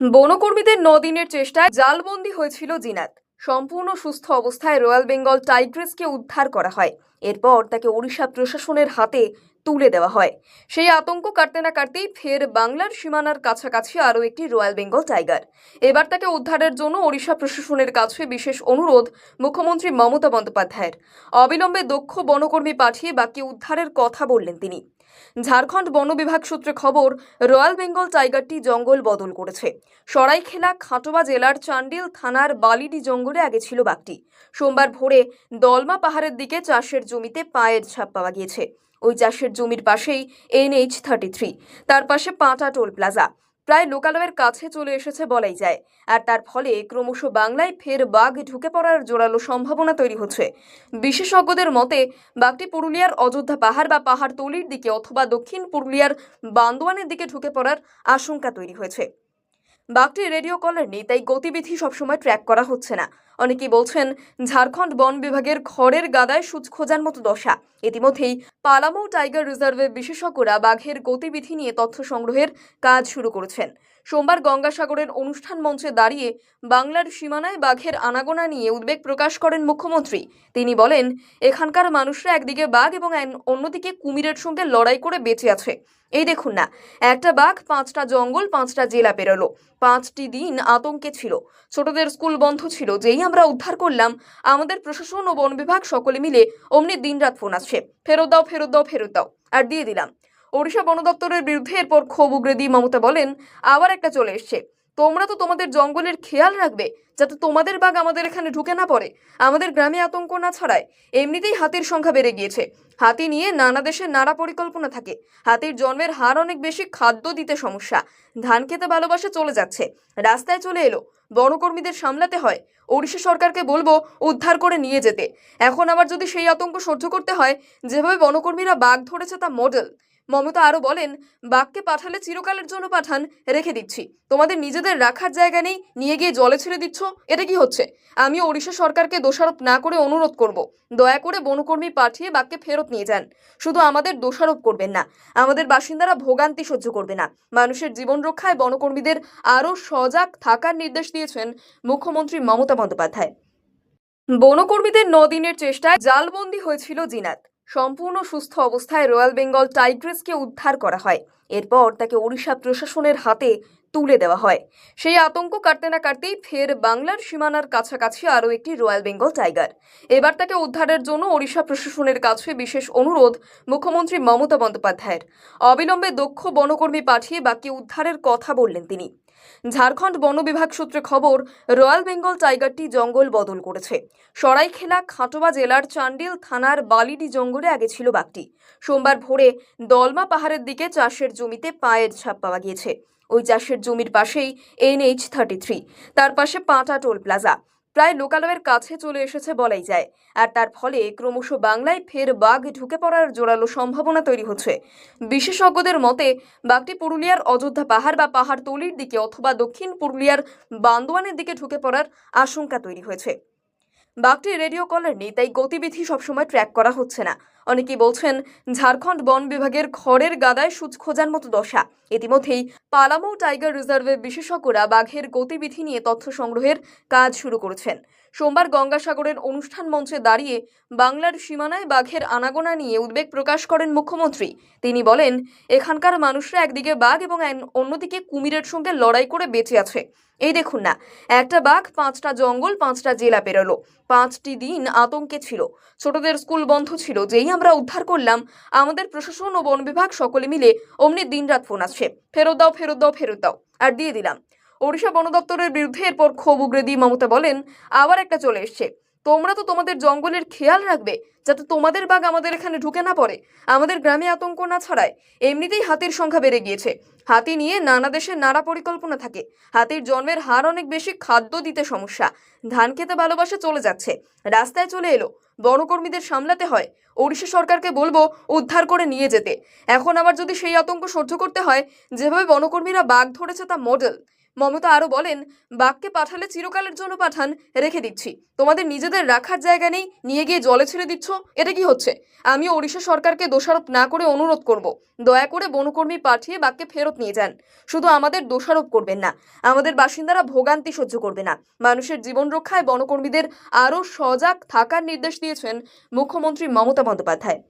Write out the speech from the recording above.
বনকর্মীদের দিনের চেষ্টায় জালবন্দি হয়েছিল জিনাত। সম্পূর্ণ সুস্থ অবস্থায় রয়্যাল বেঙ্গল টাইগ্রেসকে উদ্ধার করা হয়। এরপর তাকে ওড়িশা প্রশাসনের হাতে তুলে দেওয়া হয়। সেই আতঙ্ক কাটতে না কাটতেই ফের বাংলার সীমানার কাছাকাছি আরও একটি রয়্যাল বেঙ্গল টাইগার। এবার তাকে উদ্ধারের জন্য ওড়িশা প্রশাসনের কাছে বিশেষ অনুরোধ মুখ্যমন্ত্রী মমতা বন্দ্যোপাধ্যায়ের। অবিলম্বে দক্ষ বনকর্মী পাঠিয়ে বাকি উদ্ধারের কথা বললেন তিনি। ঝাড়খণ্ড বন বিভাগ সূত্রে খবর, রয়্যাল বেঙ্গল টাইগারটি জঙ্গল বদল করেছে। সরাইখেলা খাটোয়া জেলার চান্ডিল থানার বালিডি জঙ্গলে আগে ছিল বাঘটি। সোমবার ভোরে দলমা পাহাড়ের দিকে চাষের জমিতে পায়ের ছাপ পাওয়া গিয়েছে। ওই চাষের জমির পাশেই এনএইচ থার্টি থ্রি, তার পাশে পাঁটা টোল প্লাজা। প্রায় লোকালয়ের কাছে চলে এসেছে বলাই যায়। আর তার ফলে ক্রমশ বাংলায় ফের বাঘ ঢুকে পড়ার জোরালো সম্ভাবনা তৈরি হচ্ছে। বিশেষজ্ঞদের মতে, বাঘটি পুরুলিয়ার অযোধ্যা পাহাড় বা পাহাড় তলির দিকে অথবা দক্ষিণ পুরুলিয়ার বান্দোয়ানের দিকে ঢুকে পড়ার আশঙ্কা তৈরি হয়েছে। বাঘটি রেডিও কলার নেই, তাই গতিবিধি সবসময় ট্র্যাক করা হচ্ছে না। অনেকেই বলছেন, ঝাড়খণ্ড বন বিভাগের খড়ের গাদায় সুচ খোঁজার মতো দশা। ইতিমধ্যেই পালামৌ টাইগার রিজার্ভের বিশেষজ্ঞরা বাঘের গতিবিধি নিয়ে তথ্য সংগ্রহের কাজ শুরু করেছেন। সোমবার গঙ্গাসাগরের অনুষ্ঠান মঞ্চে দাঁড়িয়ে বাংলার সীমানায় বাঘের আনাগোনা নিয়ে উদ্বেগ প্রকাশ করেন মুখ্যমন্ত্রী। তিনি বলেন, এখানকার মানুষরা একদিকে বাঘ এবং অন্যদিকে কুমিরের সঙ্গে লড়াই করে বেঁচে আছে। এই দেখুন না, একটা বাঘ পাঁচটা জঙ্গল, পাঁচটা জেলা পেরোলো। পাঁচটি দিন আতঙ্কে ছিল। ছোটদের স্কুল বন্ধ ছিল, যেই আমরা উদ্ধার করলাম, আমাদের প্রশাসন ও বন বিভাগ সকলে মিলে অমনি দিনরাত ফোন আসছে। ফেরত দাও ফেরত দাও ফেরত দাও। আর দিয়ে দিলাম। ওড়িশা বন দপ্তরের বিরুদ্ধে এরপর ক্ষোভ উগরে দিয়ে মমতা বলেন, আবার একটা চলে এসছে। তোমরা তো তোমাদের জঙ্গলের খেয়াল রাখবে, যাতে তোমাদের বাঘ আমাদের এখানে ঢুকে না পড়ে। আমাদের গ্রামে আতঙ্ক না ছড়ায়। এমনিতেই হাতির সংখ্যা বেড়ে গিয়েছে। হাতি নিয়ে নানা দেশে নানা পরিকল্পনা থাকে। হাতির জন্মের হার অনেক বেশি, খাদ্য দিতে সমস্যা। ধান খেতে ভালোবাসে চলে যাচ্ছে। রাস্তায় চলে এলো। বনকর্মীদের সামলাতে হয়। ওড়িশা সরকারকে বলব উদ্ধার করে নিয়ে যেতে। এখন আবার যদি সেই আতঙ্ক সহ্য করতে হয়, যেভাবে বনকর্মীরা বাঘ ধরেছে তা মডেল মমতা আরও বলেন, বাঘকে পাঠালে চিরকালের জন্য পাঠান, রেখে দিচ্ছি। তোমাদের নিজেদের রাখার জায়গা নেই, নিয়ে গিয়ে জলে ছেড়ে দিচ্ছ, এটা কি হচ্ছে? আমি ওড়িশা সরকারকে দোষারোপ না করে অনুরোধ করব। দয়া করে বনকর্মী পাঠিয়ে বাঘকে ফেরত নিয়ে যান। শুধু আমাদের দোষারোপ করবেন না, আমাদের বাসিন্দারা ভোগান্তি সহ্য করবে না। মানুষের জীবন রক্ষায় বনকর্মীদের আরও সজাগ থাকার নির্দেশ দিয়েছেন মুখ্যমন্ত্রী মমতা বন্দ্যোপাধ্যায়। বনকর্মীদের নদিনের চেষ্টায় জালবন্দি হয়েছিল জিনাত। সম্পূর্ণ সুস্থ অবস্থায় রয়্যাল বেঙ্গল টাইগ্রেসকে উদ্ধার করা হয়। এরপর তাকে ওড়িশা প্রশাসনের হাতে তুলে দেওয়া হয়। সেই আতঙ্ক কাটতে না কাটতেই ফের বাংলার সীমানার কাছাকাছি আরও একটি রয়্যাল বেঙ্গল টাইগার। এবার তাকে উদ্ধারের জন্য ওড়িশা প্রশাসনের কাছে বিশেষ অনুরোধ মুখ্যমন্ত্রী মমতা বন্দ্যোপাধ্যায়ের। অবিলম্বে দক্ষ বনকর্মী পাঠিয়ে বাকি উদ্ধারের কথা বললেন তিনি। ঝাড়খণ্ড বন বিভাগ সূত্রে খবর, রয়্যাল বেঙ্গল টাইগারটি জঙ্গল বদল করেছে। সরাইখেলা খাটোয়া জেলার চান্ডিল থানার বালিডি জঙ্গলে আগে ছিল বাঘটি। সোমবার ভোরে দলমা পাহাড়ের দিকে চাষের জমিতে পায়ের ছাপ পাওয়া গিয়েছে। ওই চাষের জমির পাশেই এনএইচ থার্টি থ্রি, তার পাশে পাঁটা টোল প্লাজা। প্রায় লোকালয়ের কাছে চলে এসেছে বলাই যায়। আর তার ফলে ক্রমশ বাংলায় ফের বাঘ ঢুকে পড়ার জোরালো সম্ভাবনা তৈরি হচ্ছে। বিশেষজ্ঞদের মতে, বাঘটি পুরুলিয়ার অযোধ্যা পাহাড় বা পাহাড় তলির দিকে অথবা দক্ষিণ পুরুলিয়ার বান্দোয়ানের দিকে ঢুকে পড়ার আশঙ্কা তৈরি হয়েছে। বাঘটি রেডিও কলার নেই, তাই গতিবিধি সবসময় ট্র্যাক করা হচ্ছে না। অনেকেই বলছেন, ঝাড়খণ্ড বন বিভাগের খড়ের গাদায় সুচ খোঁজার মতো দশা। ইতিমধ্যেই পালামৌ টাইগার রিজার্ভের বিশেষজ্ঞরা বাঘের গতিবিধি নিয়ে তথ্য সংগ্রহের কাজ শুরু করেছেন। সোমবার গঙ্গাসাগরের অনুষ্ঠান মঞ্চে দাঁড়িয়ে বাংলার সীমানায় বাঘের আনাগোনা নিয়ে উদ্বেগ প্রকাশ করেন মুখ্যমন্ত্রী। তিনি বলেন, এখানকার মানুষরা একদিকে বাঘ এবং অন্যদিকে কুমিরের সঙ্গে লড়াই করে বেঁচে আছে। এই দেখুন না, একটা বাঘ পাঁচটা জঙ্গল, পাঁচটা জেলা পেরোলো। পাঁচটি দিন আতঙ্কে ছিল। ছোটদের স্কুল বন্ধ ছিল, যেই আমরা উদ্ধার করলাম, আমাদের প্রশাসন ও বন বিভাগ সকলে মিলে অমনি দিনরাত ফোন আসছে। ফেরত দাও ফেরত দাও ফেরত দাও। আর দিয়ে দিলাম। ওড়িশা বন দপ্তরের বিরুদ্ধে এরপর ক্ষোভ উগরে দিয়ে মমতা বলেন, আবার একটা চলে এসছে। তোমরা তো তোমাদের জঙ্গলের খেয়াল রাখবে যাতে তোমাদের বাঘ আমাদের এখানে ঢুকে না পড়ে। আমাদের গ্রামে আতঙ্ক না ছড়ায়। এমনিতেই হাতির সংখ্যা বেড়ে গিয়েছে। হাতি নিয়ে নানা দেশে নানা পরিকল্পনা থাকে। হাতির জন্মের হার অনেক বেশি, খাদ্য দিতে সমস্যা। ধান খেতে ভালোবাসে চলে যাচ্ছে। রাস্তায় চলে এলো। বনকর্মীদের সামলাতে হয়। ওড়িশা সরকারকে বলব, উদ্ধার করে নিয়ে যেতে। এখন আবার যদি সেই আতঙ্ক সহ্য করতে হয়, যেভাবে বনকর্মীরা বাঘ ধরেছে তা মডেল। মমতা আরও বলেন, বাঘকে পাঠালে চিরকালের জন্য পাঠান, রেখে দিচ্ছি। তোমাদের নিজেদের রাখার জায়গা নেই, নিয়ে গিয়ে জলে ছেড়ে দিচ্ছ, এটা কি হচ্ছে? আমি ওড়িশা সরকারকে দোষারোপ না করে অনুরোধ করব। দয়া করে বনকর্মী পাঠিয়ে বাঘকে ফেরত নিয়ে যান। শুধু আমাদের দোষারোপ করবেন না, আমাদের বাসিন্দারা ভোগান্তি সহ্য করবে না। মানুষের জীবন রক্ষায় বনকর্মীদের আরও সজাগ থাকার নির্দেশ দিয়েছেন মুখ্যমন্ত্রী মমতা বন্দ্যোপাধ্যায়।